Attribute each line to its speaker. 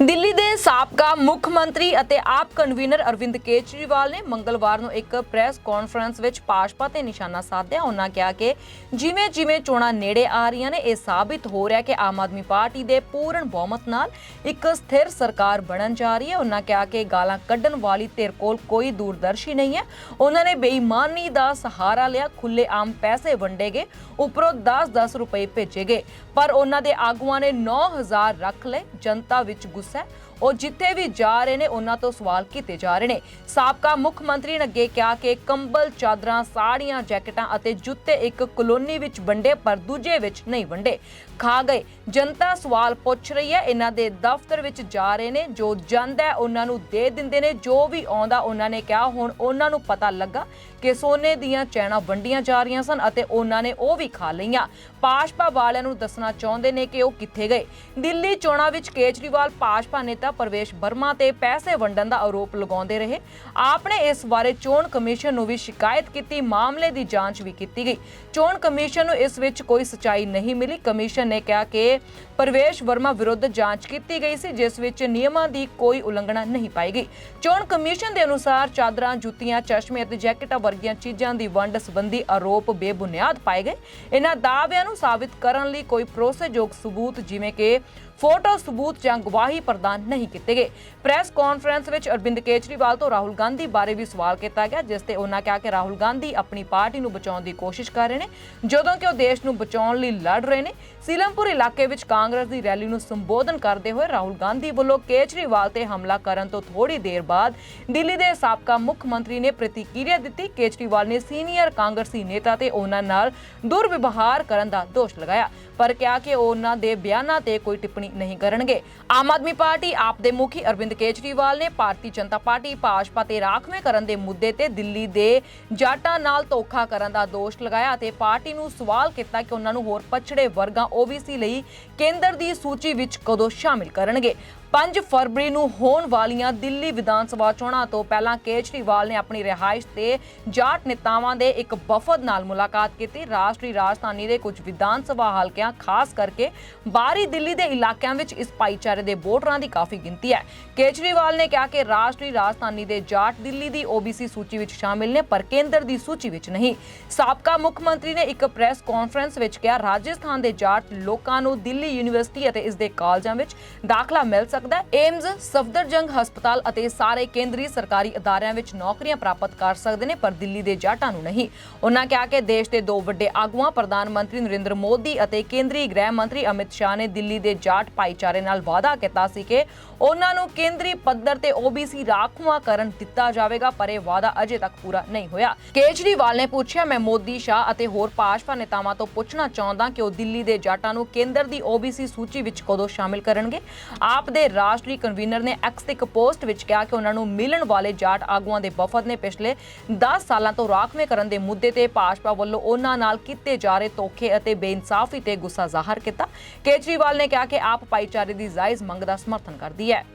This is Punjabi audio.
Speaker 1: ਦਿੱਲੀ ਦੇ ਸਾਬਕਾ ਮੁੱਖ ਮੰਤਰੀ ਅਤੇ ਆਪ ਕਨਵੀਨਰ ਅਰਵਿੰਦ ਕੇਜਰੀਵਾਲ ਨੇ ਮੰਗਲਵਾਰ ਨੂੰ ਇੱਕ ਪ੍ਰੈਸ ਕਾਨਫਰੰਸ ਵਿੱਚ ਭਾਜਪਾ ਤੇ ਨਿਸ਼ਾਨਾ ਸਾਧਿਆ। ਉਹਨਾਂ ਕਿਹਾ ਕਿ ਜਿਵੇਂ ਜਿਵੇਂ ਚੋਣਾਂ ਨੇੜੇ ਆ ਰਹੀਆਂ ਨੇ, ਇਹ ਸਾਬਿਤ ਹੋ ਰਿਹਾ ਕਿ ਆਮ ਆਦਮੀ ਪਾਰਟੀ ਦੇ ਪੂਰਨ ਬਹੁਮਤ ਨਾਲ ਇੱਕ ਸਥਿਰ ਸਰਕਾਰ ਬਣਨ ਜਾ ਰਹੀ ਹੈ। ਉਹਨਾਂ ਕਿਹਾ ਕਿ ਗਾਲਾਂ ਕੱਢਣ ਵਾਲੀ ਧਿਰ ਕੋਲ ਕੋਈ ਦੂਰਦਰਸ਼ੀ ਨਹੀਂ ਹੈ। ਉਹਨਾਂ ਨੇ ਬੇਈਮਾਨੀ ਦਾ ਸਹਾਰਾ ਲਿਆ ਖੁੱਲੇ ਆਮ ਪੈਸੇ ਵੰਡੇ ਗਏ, ਉਪਰੋਂ 10-10 ਰੁਪਏ ਭੇਜੇ ਗਏ। ਪਰ ਉਹਨਾਂ ਦੇ ਆਗੂਆਂ ਨੇ 9000 ਰੱਖ ਲਏ। ਜਨਤਾ ਵਿੱਚ ਗੁੱਸਾ ਹੈ। ਉਹ ਜਿੱਥੇ ਵੀ ਜਾ ਰਹੇ ਨੇ, ਉਹਨਾਂ ਤੋਂ ਸਵਾਲ ਕੀਤੇ ਜਾ ਰਹੇ ਨੇ। ਸਾਬਕਾ ਮੁੱਖ ਮੰਤਰੀ ਨੇ ਅੱਗੇ ਕਿਹਾ ਕਿ ਕੰਬਲ, ਚਾਦਰਾਂ, ਸਾੜੀਆਂ, ਜੈਕਟਾਂ ਅਤੇ ਜੁੱਤੇ ਇੱਕ ਕਲੋਨੀ ਵਿੱਚ ਵੰਡੇ, ਪਰ ਦੂਜੇ ਵਿੱਚ ਨਹੀਂ ਵੰਡੇ। ਖਾ ਗਏ। ਜਨਤਾ ਸਵਾਲ ਪੁੱਛ ਰਹੀ ਹੈ, ਇਹਨਾਂ ਦੇ ਦਫ਼ਤਰ ਵਿੱਚ ਜਾ ਰਹੇ ਨੇ, ਜੋ ਜਾਂਦਾ ਉਹਨਾਂ ਨੂੰ ਦੇ ਦਿੰਦੇ ਨੇ, ਜੋ ਵੀ ਆਉਂਦਾ, ਉਹਨਾਂ ਨੇ ਕਿਹਾ, ਹੁਣ ਉਹਨਾਂ ਨੂੰ ਪਤਾ ਲੱਗਾ ਕਿ ਸੋਨੇ ਦੀਆਂ ਚੈਨਾਂ ਵੰਡੀਆਂ ਜਾ ਰਹੀਆਂ ਸਨ ਅਤੇ ਉਹਨਾਂ ਨੇ ਉਹ ਵੀ ਖਾ ਲਈਆਂ। ਭਾਜਪਾ ਵਾਲਿਆਂ ਨੂੰ ਦੱਸਣਾ ਚਾਹੁੰਦੇ ਨੇ ਕਿ ਉਹ ਕਿੱਥੇ ਗਏ। ਦਿੱਲੀ ਚੋਣਾਂ ਵਿੱਚ ਕੇਜਰੀਵਾਲ ਭਾਜਪਾ ਨੇਤਾ ਪ੍ਰਵੇਸ਼ ਵਰਮਾ ਤੇ ਪੈਸੇ ਵੰਡਣ ਦਾ ਆਰੋਪ ਲਗਾਉਂਦੇ ਰਹੇ। ਆਪ ਨੇ ਇਸ ਬਾਰੇ ਚੋਣ ਕਮਿਸ਼ਨ ਨੂੰ ਵੀ ਸ਼ਿਕਾਇਤ ਕੀਤੀ, ਮਾਮਲੇ ਦੀ ਜਾਂਚ ਵੀ ਕੀਤੀ ਗਈ। ਚੋਣ ਕਮਿਸ਼ਨ ਨੂੰ ਇਸ ਵਿੱਚ ਕੋਈ ਸਚਾਈ ਨਹੀਂ ਮਿਲੀ। ਕਮਿਸ਼ਨ ਨੇ ਕਿਹਾ ਕਿ ਪ੍ਰਵੇਸ਼ ਵਰਮਾ ਵਿਰੁੱਧ ਜਾਂਚ ਕੀਤੀ ਗਈ ਸੀ, ਜਿਸ ਵਿੱਚ ਨਿਯਮਾਂ ਦੀ ਕੋਈ ਉਲੰਘਣਾ ਨਹੀਂ ਪਾਈ ਗਈ। ਚੋਣ ਕਮਿਸ਼ਨ ਦੇ ਅਨੁਸਾਰ ਚਾਦਰਾਂ, ਜੁੱਤੀਆਂ, ਚਸ਼ਮੇ ਅਤੇ ਜੈਕਟਾਂ ਵਰਗੀਆਂ ਚੀਜ਼ਾਂ ਦੀ ਵੰਡ ਸੰਬੰਧੀ ਆਰੋਪ ਬੇਬੁਨਿਆਦ ਪਾਏ ਗਏ। ਇਹਨਾਂ ਦਾਅਵਿਆਂ ਨੂੰ ਸਾਬਿਤ ਕਰਨ ਲਈ ਕੋਈ ਭਰੋਸੇਯੋਗ ਸਬੂਤ ਜਿਵੇਂ ਕਿ ਫੋਟੋ, ਸਬੂਤ ਜਾਂ ਗਵਾਹੀ ਪ੍ਰਦਾਨ ਨਹੀਂ ਕੀਤੇ ਗਏ। ਪ੍ਰੈਸ ਕਾਨਫਰੰਸ ਵਿੱਚ ਅਰਵਿੰਦ ਕੇਜਰੀਵਾਲ ਤੋਂ ਰਾਹੁਲ ਗਾਂਧੀ ਬਾਰੇ ਵੀ ਸਵਾਲ ਕੀਤਾ ਗਿਆ, ਜਿਸ ਤੇ ਉਹਨਾਂ ਕਿਹਾ ਕਿ ਰਾਹੁਲ ਗਾਂਧੀ ਆਪਣੀ ਪਾਰਟੀ ਨੂੰ ਬਚਾਉਣ ਦੀ ਕੋਸ਼ਿਸ਼ ਕਰ ਰਹੇ ਨੇ। ਜਦੋਂ ਕਿ ਉਹ ਦੇਸ਼ ਨੂੰ ਬਚਾਉਣ ਲਈ ਲੜ ਰਹੇ ਨੇ, ਸੀਲਮਪੁਰ ਇਲਾਕੇ ਵਿੱਚ ਕਾਂਗਰਸ ਦੀ ਰੈਲੀ ਨੂੰ ਸੰਬੋਧਨ ਕਰਦੇ ਹੋਏ ਰਾਹੁਲ ਗਾਂਧੀ ਵੱਲੋਂ ਕੇਜਰੀਵਾਲ ਤੇ ਹਮਲਾ ਕਰਨ ਤੋਂ ਥੋੜੀ ਦੇਰ ਬਾਅਦ ਦਿੱਲੀ ਦੇ ਸਾਬਕਾ ਮੁੱਖ ਮੰਤਰੀ ਨੇ ਪ੍ਰਤੀਕਿਰਿਆ ਦਿੱਤੀ। ਕੇਜਰੀਵਾਲ ਨੇ ਸੀਨੀਅਰ ਕਾਂਗਰਸੀ ਨੇਤਾ ਤੇ ਉਹਨਾਂ ਨਾਲ ਦੁਰਵਿਵਹਾਰ ਕਰਨ ਦਾ ਦੋਸ਼ ਲਗਾਇਆ, ਪਰ ਕਿਹਾ ਕਿ ਉਹਨਾਂ ਦੇ ਬਿਆਨਾਂ ਤੇ ਕੋਈ ਟਿੱਪਣੀ ਨਹੀਂ ਕਰਨਗੇ। ਆਮ ਆਦਮੀ ਪਾਰਟੀ ਆਪ ਦੇ ਮੁਖੀ ਅਰਵਿੰਦ ਕੇਜਰੀਵਾਲ ਨੇ ਭਾਰਤੀ ਜਨਤਾ ਪਾਰਟੀ ਭਾਜਪਾ ਤੇ ਰਾਖਵੇਂ ਕਰਨ ਦੇ ਮੁੱਦੇ ਤੇ ਦਿੱਲੀ ਦੇ ਜਾਟਾਂ ਨਾਲ ਧੋਖਾ ਕਰਨ ਦਾ ਦੋਸ਼ ਲਗਾਇਆ ਅਤੇ ਪਾਰਟੀ ਨੂੰ ਸਵਾਲ ਕੀਤਾ ਕਿ ਉਹਨਾਂ ਨੂੰ ਹੋਰ ਪਛੜੇ ਵਰਗਾਂ OBC ਲਈ ਕੇਂਦਰ ਦੀ ਸੂਚੀ ਵਿੱਚ ਕਦੋਂ ਸ਼ਾਮਿਲ ਕਰਨਗੇ। 5 ਫਰਵਰੀ ਨੂੰ ਹੋਣ ਵਾਲੀਆਂ ਦਿੱਲੀ ਵਿਧਾਨ ਸਭਾ ਚੋਣਾਂ ਤੋਂ ਪਹਿਲਾਂ ਕੇਜਰੀਵਾਲ ਨੇ ਆਪਣੀ ਰਿਹਾਇਸ਼ ਤੇ ਜਾਟ ਨੇਤਾਵਾਂ ਦੇ ਇੱਕ ਵਫਦ ਨਾਲ ਮੁਲਾਕਾਤ ਕੀਤੀ। ਰਾਸ਼ਟਰੀ ਰਾਜਧਾਨੀ ਦੇ ਕੁਝ ਵਿਧਾਨ ਸਭਾ ਹਲਕਿਆਂ, ਖਾਸ ਕਰਕੇ ਬਾਹਰੀ ਦਿੱਲੀ ਦੇ ਇਲਾਕਿਆਂ ਵਿੱਚ ਇਸ ਭਾਈਚਾਰੇ ਦੇ ਵੋਟਰਾਂ ਦੀ ਕਾਫੀ ਗਿਣਤੀ ਹੈ। ਕੇਜਰੀਵਾਲ ਨੇ ਕਿਹਾ ਕਿ ਰਾਸ਼ਟਰੀ ਰਾਜਧਾਨੀ ਦੇ ਜਾਟ ਦਿੱਲੀ ਦੀ OBC ਸੂਚੀ ਵਿੱਚ ਸ਼ਾਮਿਲ ਨੇ, ਪਰ ਕੇਂਦਰ ਦੀ ਸੂਚੀ ਵਿੱਚ ਨਹੀਂ। ਸਾਬਕਾ ਮੁੱਖ ਮੰਤਰੀ ਨੇ ਇੱਕ ਪ੍ਰੈਸ ਕਾਨਫਰੰਸ ਵਿੱਚ ਕਿਹਾ, ਰਾਜਸਥਾਨ ਦੇ ਜਾਟ ਲੋਕਾਂ ਨੂੰ ਦਿੱਲੀ ਯੂਨੀਵਰਸਿਟੀ ਅਤੇ ਇਸ ਦੇ ਕਾਲਜਾਂ ਵਿੱਚ ਦਾਖਲਾ ਮਿਲ ਸਕਦਾ ਹੈ। ਏਮਜ਼, ਸਫਦਰਜੰਗ ਹਸਪਤਾਲ ਅਤੇ ਸਾਰੇ ਕੇਂਦਰੀ ਸਰਕਾਰੀ ਅਦਾਰਿਆਂ ਵਿੱਚ ਨੌਕਰੀਆਂ ਪ੍ਰਾਪਤ ਕਰ ਸਕਦੇ ਨੇ, ਪਰ ਦਿੱਲੀ ਦੇ ਜਾਟਾਂ ਨੂੰ ਨਹੀਂ। ਉਹਨਾਂ ਕਿਹਾ ਕਿ ਦੇਸ਼ ਦੇ ਦੋ ਵੱਡੇ ਆਗੂਆਂ, ਪ੍ਰਧਾਨ ਮੰਤਰੀ ਨਰਿੰਦਰ ਮੋਦੀ ਅਤੇ ਕੇਂਦਰੀ ਗ੍ਰਹਿ ਮੰਤਰੀ ਅਮਿਤ ਸ਼ਾਹ ਨੇ ਦਿੱਲੀ ਦੇ ਜਾਟ ਭਾਈਚਾਰੇ ਨਾਲ ਵਾਅਦਾ ਕੀਤਾ ਸੀ ਕਿ ਉਹਨਾਂ ਨੂੰ ਕੇਂਦਰੀ ਪੱਧਰ ਤੇ OBC ਰਾਖਵਾਂ ਕਰਨ ਦਿੱਤਾ ਜਾਵੇਗਾ, ਪਰ ਇਹ ਵਾਅਦਾ ਅਜੇ ਤੱਕ ਪੂਰਾ ਨਹੀਂ ਹੋਇਆ। ਕੇਜਰੀਵਾਲ ਨੇ ਪੁੱਛਿਆ, ਮੈਂ ਮੋਦੀ, ਸ਼ਾਹ ਅਤੇ ਹੋਰ ਭਾਜਪਾ ਨੇਤਾਵਾਂ ਤੋਂ ਪੁੱਛਣਾ ਚਾਹੁੰਦਾ ਕਿ ਉਹ ਦਿੱਲੀ ਦੇ ਜਾਟਾਂ ਨੂੰ ਕੇਂਦਰ ਦੀ OBC ਸੂਚੀ ਵਿੱਚ ਕਦੋਂ ਸ਼ਾਮਿਲ ਕਰਨਗੇ? ਆਪ ਦੇ ਰਾਸ਼ਟਰੀ ਕਨਵੀਨਰ ਨੇ ਐਕਸ ਤੇ ਇੱਕ ਪੋਸਟ ਵਿੱਚ ਕਿਹਾ ਕਿ ਉਹਨਾਂ ਨੂੰ ਮਿਲਣ ਵਾਲੇ ਜਾਟ ਆਗੂਆਂ ਦੇ ਵਫਦ ਨੇ ਪਿਛਲੇ 10 ਸਾਲਾਂ ਤੋਂ ਰਾਖਵੇਂ ਕਰਨ ਦੇ ਮੁੱਦੇ ਤੇ ਭਾਜਪਾ ਵੱਲੋਂ ਉਹਨਾਂ ਨਾਲ ਕੀਤੇ ਜਾ ਰਹੇ ਧੋਖੇ ਅਤੇ ਬੇਇਨਸਾਫੀ ਤੇ ਗੁੱਸਾ ਜ਼ਾਹਰ ਕੀਤਾ। ਕੇਜਰੀਵਾਲ ਨੇ ਕਿਹਾ ਕਿ ਆਪ ਭਾਈਚਾਰੇ ਦੀ ਜਾਇਜ਼ ਮੰਗ ਦਾ ਸਮਰਥਨ ਕਰਦੀ ਹੈ।